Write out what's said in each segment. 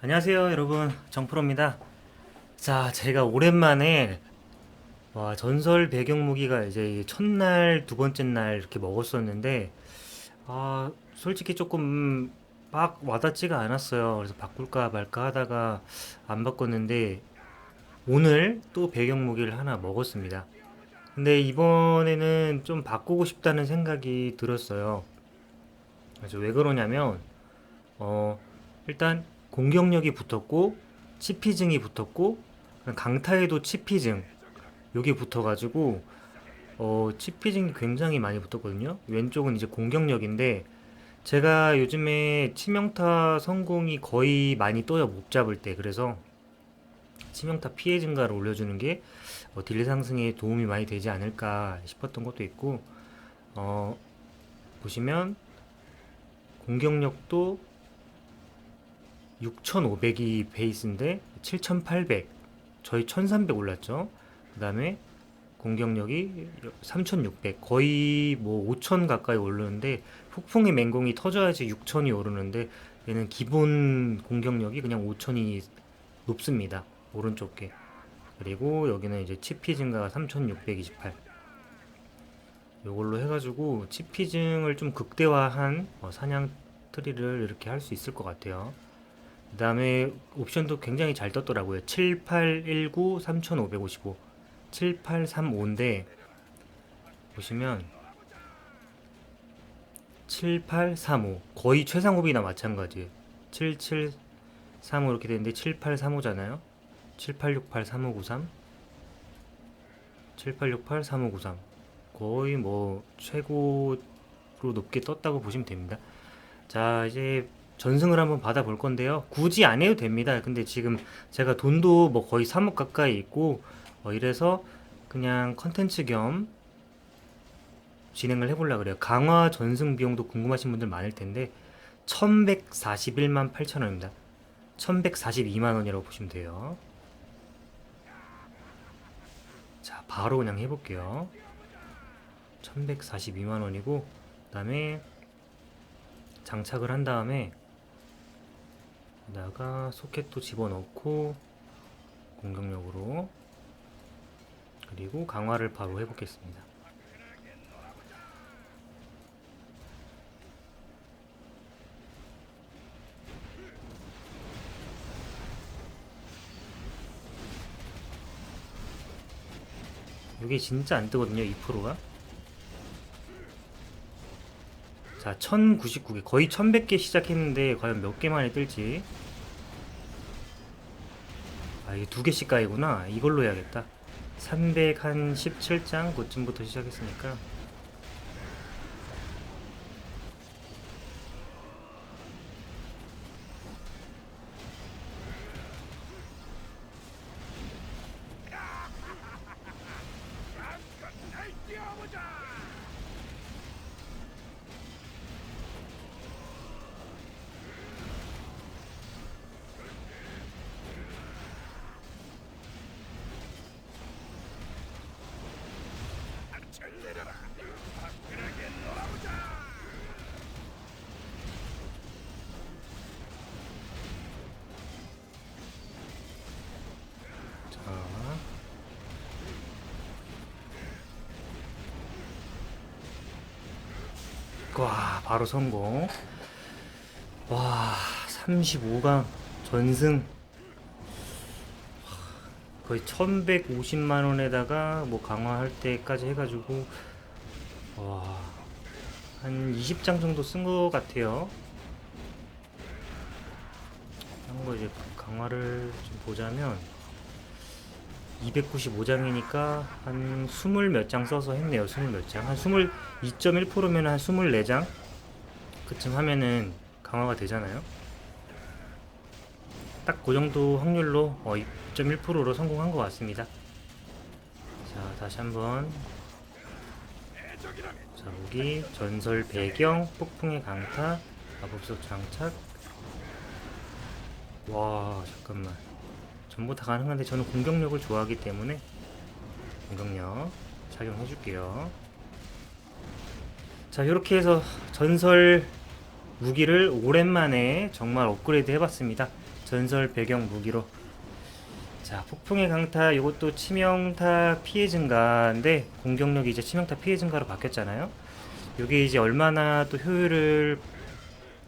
안녕하세요 여러분. 정프로입니다. 자 제가 오랜만에 와 전설 배경 무기가 이제 첫날 두 번째 날 이렇게 먹었었는데 아 솔직히 조금 막 와닿지가 않았어요. 그래서 바꿀까 말까 하다가 안 바꿨는데 오늘 또 배경 무기를 하나 먹었습니다. 근데 이번에는 좀 바꾸고 싶다는 생각이 들었어요. 그래서 왜 그러냐면 어 일단 공격력이 붙었고 치피증이 붙었고 강타에도 치피증 여기 붙어가지고 어 치피증이 굉장히 많이 붙었거든요. 왼쪽은 이제 공격력인데 제가 요즘에 치명타 성공이 거의 많이 떠요 못 잡을 때 그래서 치명타 피해 증가를 올려주는 게 어, 딜 상승에 도움이 많이 되지 않을까 싶었던 것도 있고 어 보시면 공격력도 6,500이 베이스인데 7,800 저희 1,300 올랐죠. 그 다음에 공격력이 3,600 거의 뭐 5,000 가까이 오르는데 폭풍의 맹공이 터져야지 6,000이 오르는데 얘는 기본 공격력이 그냥 5,000이 높습니다. 오른쪽 게 그리고 여기는 이제 치피 증가가 3,628 요걸로 해가지고 치피 증을 좀 극대화한 어, 사냥 트리를 이렇게 할 수 있을 것 같아요. 그 다음에 옵션도 굉장히 잘 떴더라고요. 7819 3555 7835인데 보시면 7835 거의 최상급이나 마찬가지 7735 이렇게 되는데 7835잖아요. 7868 3593 7868 3593 거의 뭐 최고로 높게 떴다고 보시면 됩니다. 자 이제 전승을 한번 받아볼 건데요. 굳이 안 해도 됩니다. 근데 지금 제가 돈도 뭐 거의 3억 가까이 있고 어, 이래서 그냥 컨텐츠 겸 진행을 해보려고 그래요. 강화 전승 비용도 궁금하신 분들 많을 텐데 1141만 8천 원입니다. 1142만 원이라고 보시면 돼요. 자, 바로 그냥 해볼게요. 1142만 원이고 그 다음에 장착을 한 다음에 여기다가 소켓도 집어넣고 공격력으로 그리고 강화를 바로 해보겠습니다. 이게 진짜 안 뜨거든요, 2%가. 자, 1099개, 거의 1100개 시작했는데 과연 몇 개만에 뜰지. 아, 이게 두 개씩 가이구나. 이걸로 해야겠다. 317장 그쯤부터 시작했으니까. 자. 와, 바로 성공. 와, 35강 전승. 거의 1150만 원에다가 뭐 강화할 때까지 해가지고 와, 한 20장 정도 쓴 것 같아요. 한거 이제 강화를 좀 보자면 295장이니까 한 20 몇 장 써서 했네요. 20 몇 장. 한 22.1%면 한 24장? 그쯤 하면은 강화가 되잖아요. 딱 그 정도 확률로 어, 2.1%로 성공한 것 같습니다. 자, 다시 한번. 자, 무기, 전설 배경, 폭풍의 강타, 마법석 장착. 와, 잠깐만. 전부 다 가능한데 저는 공격력을 좋아하기 때문에 공격력 착용해 줄게요. 자, 이렇게 해서 전설 무기를 오랜만에 정말 업그레이드 해봤습니다. 전설 배경 무기로 자 폭풍의 강타 이것도 치명타 피해 증가인데 공격력이 이제 치명타 피해 증가로 바뀌었잖아요 이게 이제 얼마나 또 효율을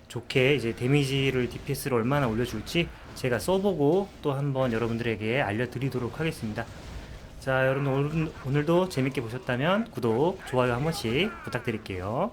좋게 이제 데미지를 DPS를 얼마나 올려줄지 제가 써보고 또 한번 여러분들에게 알려드리도록 하겠습니다. 자, 여러분 오늘, 오늘도 재밌게 보셨다면 구독, 좋아요 한 번씩 부탁드릴게요.